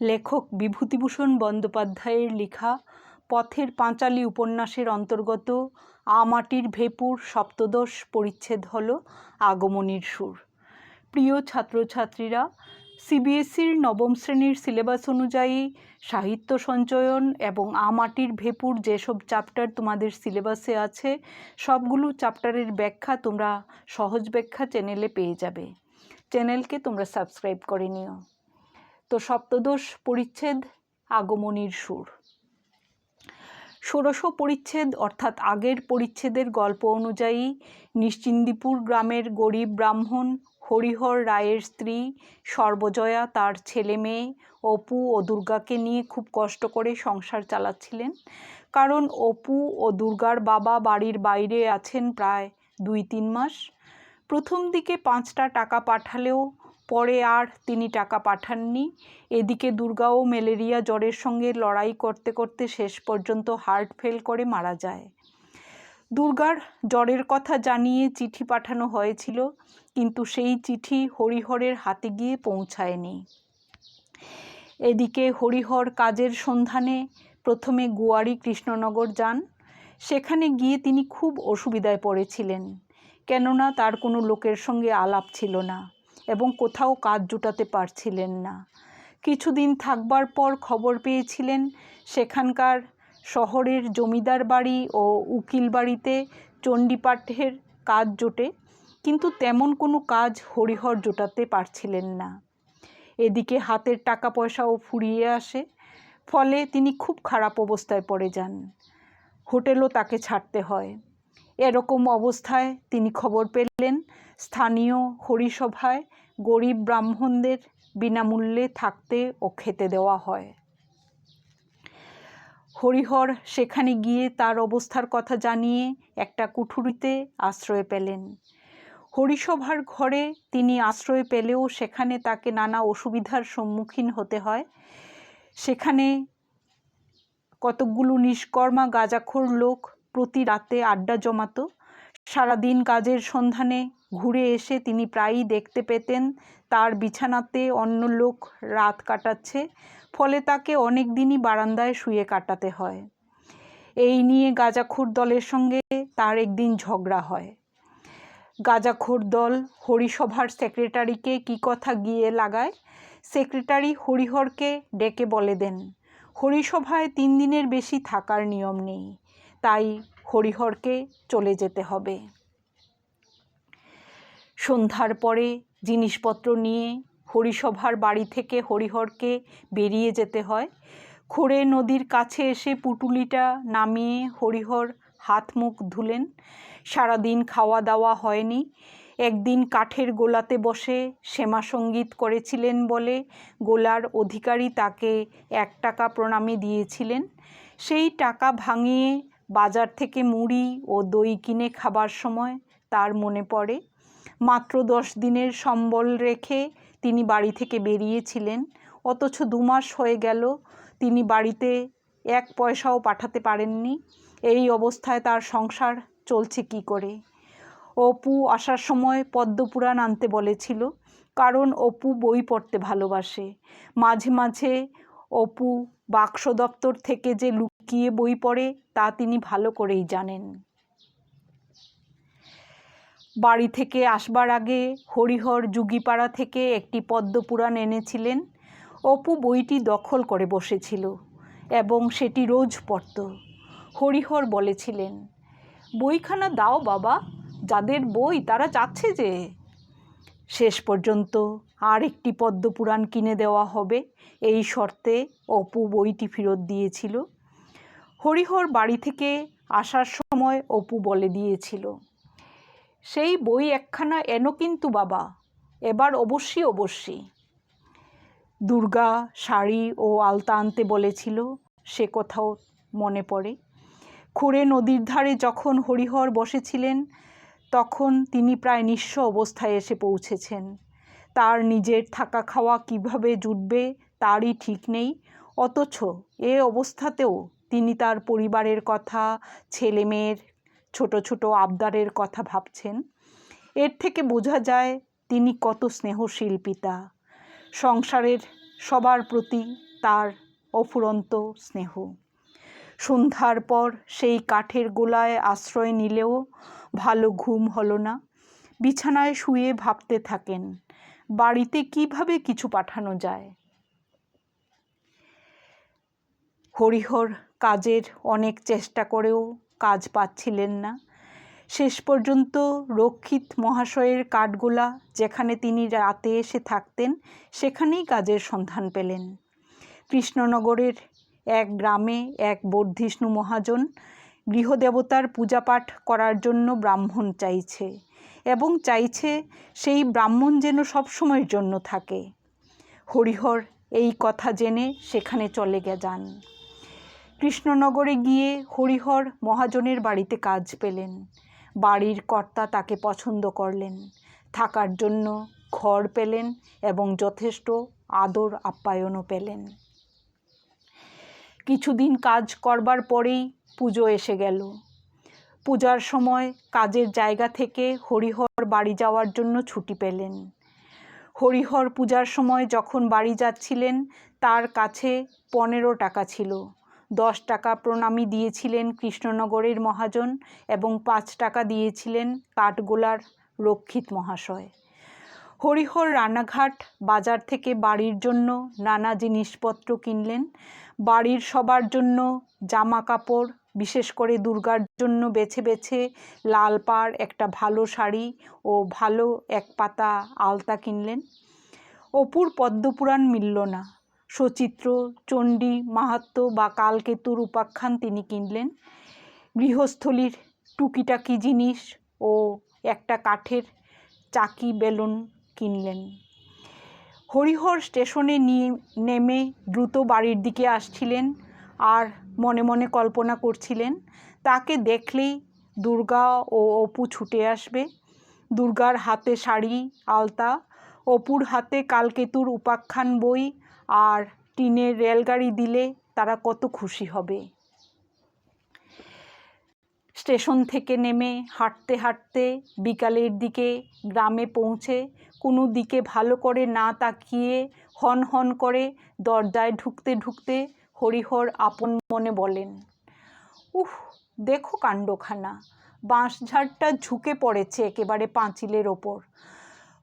লেখক বিভূতিভূষণ বন্দ্যোপাধ্যায়ের লেখা পথের পাঁচালী উপন্যাসের অন্তর্গত আমাটির ভেপুর সপ্তদশ পরিচ্ছেদ হল আগমনীর সুর। প্রিয় ছাত্রছাত্রীরা সিবিএসসির নবম শ্রেণির সিলেবাস অনুযায়ী সাহিত্য সঞ্চয়ন এবং আমাটির ভেপুর যেসব চ্যাপ্টার তোমাদের সিলেবাসে আছে, সবগুলো চ্যাপ্টারের ব্যাখ্যা তোমরা সহজ ব্যাখ্যা চ্যানেলে পেয়ে যাবে। চ্যানেলকে তোমরা সাবস্ক্রাইব করে নিও। তো সপ্তদশ পরিচ্ছেদ, আগমনীর সুর। ষোড়শ পরিচ্ছেদ অর্থাৎ আগের পরিচ্ছেদের গল্প অনুযায়ী নিশ্চিন্দিপুর গ্রামের গরিব ব্রাহ্মণ, হরিহর রায়ের স্ত্রী, সর্বজয়া তার ছেলে মেয়ে, অপু ও দুর্গাকে নিয়ে খুব কষ্ট করে সংসার চালাচ্ছিলেন। কারণ অপু ও দুর্গার বাবা বাড়ির বাইরে আছেন প্রায় দুই তিন মাস। প্রথম দিকে পাঁচটা টাকা পাঠালেও পরে আর তিনি টাকা পাঠাননি। এদিকে দুর্গাও ম্যালেরিয়া জ্বরের সঙ্গে লড়াই করতে করতে শেষ পর্যন্ত হার্ট ফেল করে মারা যায়। দুর্গার জ্বরের কথা জানিয়ে চিঠি পাঠানো হয়েছিল, কিন্তু সেই চিঠি হরিহরের হাতে গিয়ে পৌঁছায়নি। এদিকে হরিহর কাজের সন্ধানে প্রথমে গুয়ারি কৃষ্ণনগর যান। সেখানে গিয়ে তিনি খুব অসুবিধায় পড়েছিলেন, কেননা তার কোনো লোকের সঙ্গে আলাপ ছিল না। এবং কোথাও কাজ জুটাতে পারছিলেন না। কিছুদিন থাকবার পর খবর পেয়েছিলেন, সেখানকার শহরের জমিদার বাড়ি ও উকিল বাড়িতে চণ্ডীপাঠের কাজ জোটে, কিন্তু তেমন কোনো কাজ হরিহর জোটাতে পারছিলেন না। এদিকে হাতের টাকা পয়সাও ফুরিয়ে আসে, ফলে তিনি খুব খারাপ অবস্থায় পড়ে যান। হোটেলও তাকে ছাড়তে হয়। এরকম অবস্থায় তিনি খবর পেলেন স্থানীয় হরিসভায় গরিব ব্রাহ্মণদের বিনামূল্যে থাকতে ও খেতে দেওয়া হয়। হরিহর সেখানে গিয়ে তার অবস্থার কথা জানিয়ে একটা কুঠুরিতে আশ্রয় পেলেন। হরিসভার ঘরে তিনি আশ্রয় পেলেও সেখানে তাকে নানা অসুবিধার সম্মুখীন হতে হয়। সেখানে কতকগুলো নিষ্কর্মা গাজাখোর লোক প্রতি রাতে আড্ডা জমাতো। সারাদিন কাজের সন্ধানে ঘুরে এসে তিনি প্রায়ই দেখতে পেতেন। তার বিছানাতে অন্য লোক রাত কাটাচ্ছে, ফলে তাকে অনেক দিনই বারান্দায় শুয়ে কাটাতে হয়। এই নিয়ে গাঁজাখোর দলের সঙ্গে তার একদিন ঝগড়া হয়। গাঁজাখোর দল হরিসভার সেক্রেটারিকে কি কথা গিয়ে লাগায়? সেক্রেটারি হরিহরকে ডেকে বলে দেন, হরিসভায় তিন দিনের বেশি থাকার নিয়ম নেই, তাই হরিহরকে চলে যেতে হবে। সন্ধ্যার পরে জিনিসপত্র নিয়ে হরিসভার বাড়ি থেকে হরিহরকে বেরিয়ে যেতে হয়। খোড়ে নদীর কাছে এসে পুটুলিটা নামিয়ে হরিহর হাত মুখ ধুলেন। সারাদিন খাওয়া দাওয়া হয়নি। একদিন কাঠের গোলাতে বসে শ্যামা সংগীত করেছিলেন বলে গোলার অধিকারী তাকে এক টাকা প্রণামে দিয়েছিলেন। সেই টাকা ভাঙিয়ে বাজার থেকে মুড়ি ও দই কিনে খাবার সময় তার মনে পড়ে। মাত্র দশ দিনের সম্বল রেখে তিনি বাড়ি থেকে বেরিয়েছিলেন। অথচ দু মাস হয়ে গেল, তিনি বাড়িতে এক পয়সাও পাঠাতে পারেননি। এই অবস্থায় তার সংসার চলছে কি করে? অপু আসার সময় পদ্মপুরাণ আনতে বলেছিল, কারণ অপু বই পড়তে ভালোবাসে। মাঝে মাঝে অপু বাক্স দপ্তর থেকে যে লুকিয়ে বই পড়ে, তা তিনি ভালো করেই জানেন। বাড়ি থেকে আসবার আগে হরিহর যুগিপাড়া থেকে একটি পদ্মপুরাণ এনেছিলেন। অপু বইটি দখল করে বসেছিল এবং সেটি রোজ পড়ত। হরিহর বলেছিলেন, বইখানা দাও বাবা, যাদের বই তারা চাচ্ছে যে শেষ পর্যন্ত আর একটি পদ্মপুরাণ কিনে দেওয়া হবে। এই শর্তে অপু বইটি ফেরত দিয়েছিল। হরিহর বাড়ি থেকে আসার সময় অপু বলে দিয়েছিল সেই বই একখানা এনো কিন্তু বাবা, এবার অবশ্যই অবশ্যই দুর্গা শাড়ি ও আলতা আনতে বলেছিল, সে কথাও মনে পড়ে। খুঁড়ে নদীর ধারে যখন হরিহর বসেছিলেন, তখন তিনি প্রায় নিঃস্ব অবস্থায় এসে পৌঁছেছেন। তার নিজের থাকা খাওয়া কীভাবে জুটবে তারই ঠিক নেই, অথচ এ অবস্থাতেও তিনি তার পরিবারের কথা ছেলে মেয়ের ছোট ছোট আবদারের কথা ভাবছেন। এর থেকে বোঝা যায় তিনি কত স্নেহশীল পিতা। সংসারের সবার প্রতি তার অফুরন্ত স্নেহ। সন্ধ্যার পর সেই কাঠের গোলায় আশ্রয় নিলেও ভালো ঘুম হলো না। বিছানায় শুয়ে ভাবতে থাকেন, বাড়িতে কীভাবে কিছু পাঠানো যায়? হরিহর কাজের অনেক চেষ্টা করেও কাজ পাচ্ছিলেন না। শেষ পর্যন্ত রক্ষিত মহাশয়ের কাঠগোলা যেখানে তিনি রাতে এসে থাকতেন, সেখানেই কাজের সন্ধান পেলেন। কৃষ্ণনগরের এক গ্রামে এক বর্ধিষ্ণু মহাজন গৃহদেবতার পূজাপাঠ করার জন্য ব্রাহ্মণ চাইছে এবং চাইছে সেই ব্রাহ্মণ যেন সবসময়ের জন্য থাকে। হরিহর এই কথা জেনে সেখানে চলে গে যান কৃষ্ণনগরে গিয়ে হরিহর মহাজনের বাড়িতে কাজ পেলেন। বাড়ির কর্তা তাকে পছন্দ করলেন। থাকার জন্য ঘর পেলেন এবং যথেষ্ট আদর আপ্যায়নও পেলেন। কিছুদিন কাজ করবার পরেই পুজো এসে গেল। পূজার সময় কাজের জায়গা থেকে হরিহর বাড়ি যাওয়ার জন্য ছুটি পেলেন। হরিহর পূজার সময় যখন বাড়ি যাচ্ছিলেন, তার কাছে পনেরো টাকা ছিল। দশ টাকা প্রণামী দিয়েছিলেন কৃষ্ণনগরের মহাজন এবং পাঁচ টাকা দিয়েছিলেন কাঠগোলার রক্ষিত মহাশয়। হরিহর রানাঘাট বাজার থেকে বাড়ির জন্য নানা জিনিসপত্র কিনলেন। বাড়ির সবার জন্য জামা কাপড় বিশেষ করে দুর্গার জন্য বেছে বেছে লাল পাড়, একটা ভালো শাড়ি ও ভালো এক পাতা আলতা কিনলেন। অপুর পদ্মপুরাণ মিলল না। সচিত্র, চণ্ডী, মাহাত্ম বা কালকেতুর উপাখ্যান তিনি কিনলেন। গৃহস্থলীর টুকিটাকি জিনিস ও একটা কাঠের চাকি বেলুন কিনলেন। হরিহর স্টেশনে নিয়ে, নেমে দ্রুত বাড়ির দিকে আসছিলেন আর মনে মনে কল্পনা করছিলেন, তাকে দেখলেই দুর্গা ও অপু ছুটে আসবে। দুর্গার হাতে শাড়ি, আলতা, অপুর হাতে কালকেতুর উপাখ্যান বই আর টিনের রেলগাড়ি দিলে তারা কত খুশি হবে। স্টেশন থেকে নেমে হাঁটতে হাঁটতে বিকালের দিকে গ্রামে পৌঁছে কোনো দিকে ভালো করে না তাকিয়ে হন হন করে দরজায় ঢুকতে ঢুকতে হরিহর আপন মনে বলেন, উহ, দেখো কাণ্ডখানা, বাঁশঝাড়টা ঝুঁকে পড়েছে একেবারে পাঁচিলের ওপর।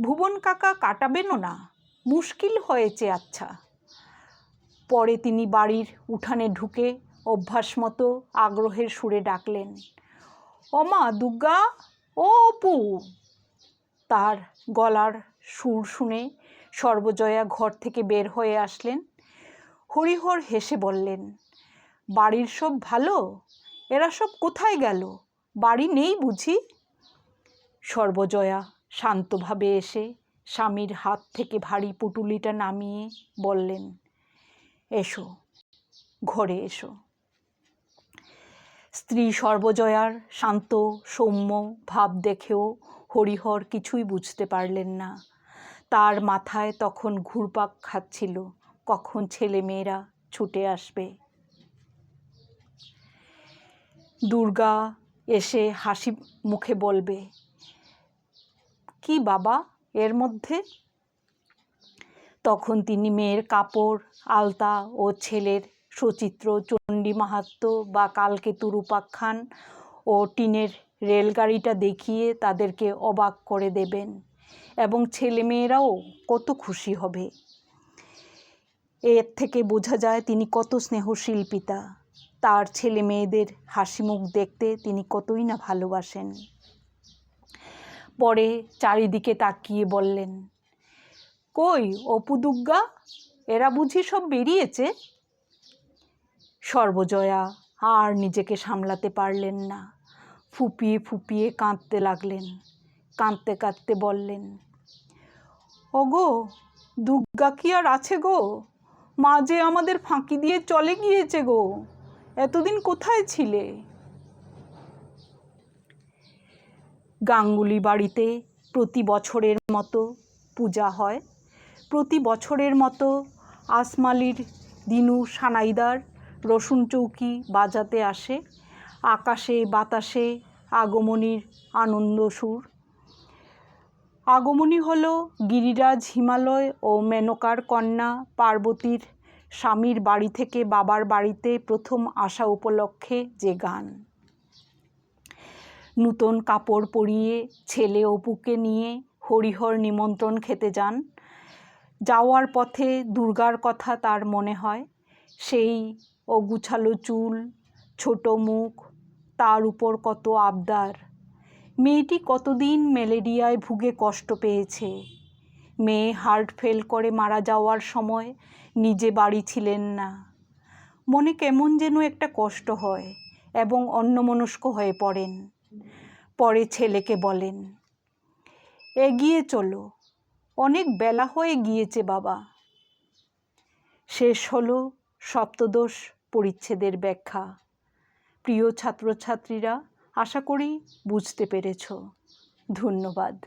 ভুবন কাকা কাটাবেনও না? মুশকিল হয়েছে আচ্ছা। পরে তিনি বাড়ির উঠানে ঢুকে অভ্যাস মতো আগ্রহের সুরে ডাকলেন অমা দুর্গা, ও অপু! তার গলার সুর শুনে সর্বজয়া ঘর থেকে বের হয়ে আসলেন। হরিহর হেসে বললেন, বাড়ির সব ভালো? এরা সব কোথায় গেল? বাড়ি নেই বুঝি? সর্বজয়া শান্তভাবে এসে স্বামীর হাত থেকে ভারী পুটুলিটা নামিয়ে বললেন এসো, ঘরে এসো। স্ত্রী সর্বজয়ার, শান্ত, সৌম্য ভাব দেখেও হরিহর কিছুই বুঝতে পারলেন না। তার মাথায় তখন ঘুরপাক খাচ্ছিল, কখন ছেলে মেয়েরা ছুটে আসবে। দুর্গা এসে হাসি মুখে বলবে, কি বাবা, এর মধ্যে? তখন তিনি মেয়ের কাপড়, আলতা ও ছেলের সচিত্র, চণ্ডী মাহাত্ম বা কালকেতুর উপাখ্যান ও টিনের রেলগাড়িটা দেখিয়ে তাদেরকে অবাক করে দেবেন এবং ছেলেমেয়েরাও কত খুশি হবে। এর থেকে বোঝা যায় তিনি কত স্নেহশীল পিতা তার ছেলে মেয়েদের হাসি মুখ দেখতে তিনি কতই না ভালোবাসেন। পরে চারিদিকে তাকিয়ে বললেন কই, অপু দুর্গা? এরা বুঝি সব বেরিয়েছে? সর্বজয়া, আর নিজেকে সামলাতে পারলেন না। ফুপিয়ে ফুপিয়ে কাঁদতে লাগলেন, কাঁদতে কাঁদতে বললেন, ওগো, দুর্গা কি আর আছে গো? মা যে আমাদের ফাঁকি দিয়ে চলে গিয়েছে গো, এতদিন কোথায় ছিলে? গাঙ্গুলি বাড়িতে প্রতি বছরের মতো পূজা হয় প্রতি বছরের মতো আসমালির দিনু সানাইদার রসুন চৌকি বাজাতে আসে। আকাশে, বাতাসে আগমনীর আনন্দ সুর। আগমনী হল গিরিরাজ হিমালয় ও মেনকার কন্যা পার্বতীর স্বামীর বাড়ি থেকে বাবার বাড়িতে প্রথম আসা উপলক্ষে যে গান। নূতন কাপড় পরিয়ে ছেলে অপুকে নিয়ে হরিহর নিমন্ত্রণ খেতে যান। যাওয়ার পথে দুর্গার কথা তার মনে হয়। সেই অগুছালো চুল, ছোট মুখ, তার উপর কত আবদার। মেয়েটি কতদিন ম্যালেরিয়ায় ভুগে কষ্ট পেয়েছে। মেয়ে হার্ট ফেল করে মারা যাওয়ার সময় নিজে বাড়ি ছিলেন না। মনে কেমন যেন একটা কষ্ট হয় এবং অন্যমনস্ক হয়ে পড়েন। পরে ছেলেকে বলেন, এগিয়ে চলো অনেক বেলা হয়ে গিয়েছে বাবা। শেষ হলো সপ্তদশ পরিচ্ছেদের ব্যাখ্যা। প্রিয় ছাত্রছাত্রীরা, আশা করি বুঝতে পেরেছ। ধন্যবাদ।